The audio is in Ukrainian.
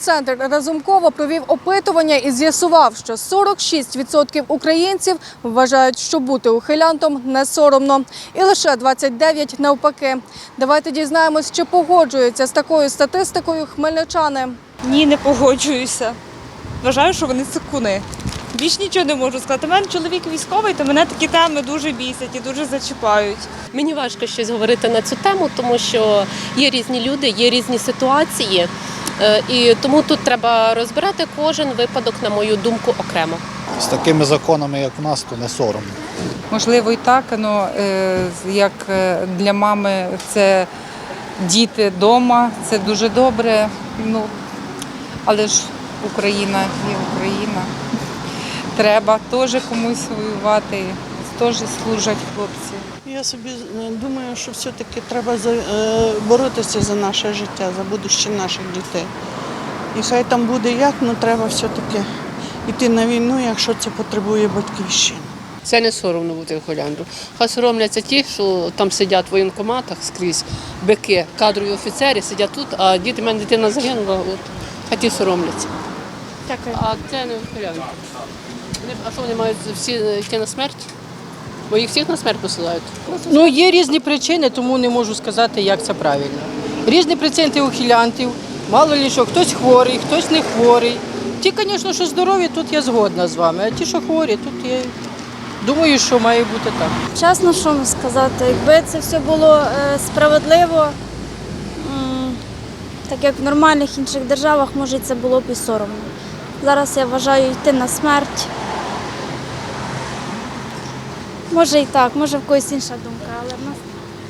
Центр Разумкова провів опитування і з'ясував, що 46% українців вважають, що бути ухилянтом не соромно, і лише 29% навпаки. Давайте дізнаємось, чи погоджуються з такою статистикою хмельничани. Ні, не погоджуюся. Вважаю, що вони цикуни. Більш нічого не можу сказати. У мене чоловік військовий, то мене такі теми дуже бісять і дуже зачіпають. Мені важко щось говорити на цю тему, тому що є різні люди, є різні ситуації, і тому тут треба розбирати кожен випадок, на мою думку, окремо. З такими законами, як в нас, то не соромно. Можливо, і так, але як е, для мами це діти вдома, це дуже добре. Ну, але ж Україна є Україна. Треба теж комусь воювати, теж служать хлопці. Я собі е, думаю, що все-таки треба за- е, боротися за наше життя, за будуще наших дітей. І хай там буде як, але треба все-таки йти на війну, якщо це потребує батьківщина. Це не соромно бути ухилянтом. Хай соромляться ті, що там сидять в воєнкоматах скрізь, бики, кадрові офіцери сидять тут, а діти, в мене дитина загинула, от, хай ті соромляться. Дякую. А це не ухилянки. Вони- А що вони мають всі йти на смерть? Бо їх всіх на смерть посилають. Ну, є різні причини, тому не можу сказати, як це правильно. Різні причини ухилянтів. Мало ли що, хтось хворий, хтось не хворий. Ті, звісно, що здорові, тут я згодна з вами. А ті, що хворі, тут я думаю, що має бути так. Чесно, що сказати, якби це все було е, справедливо, так як в нормальних інших державах, може це було б і соромно. Зараз я вважаю йти на смерть. Може і так, може в когось інша думка, але в нас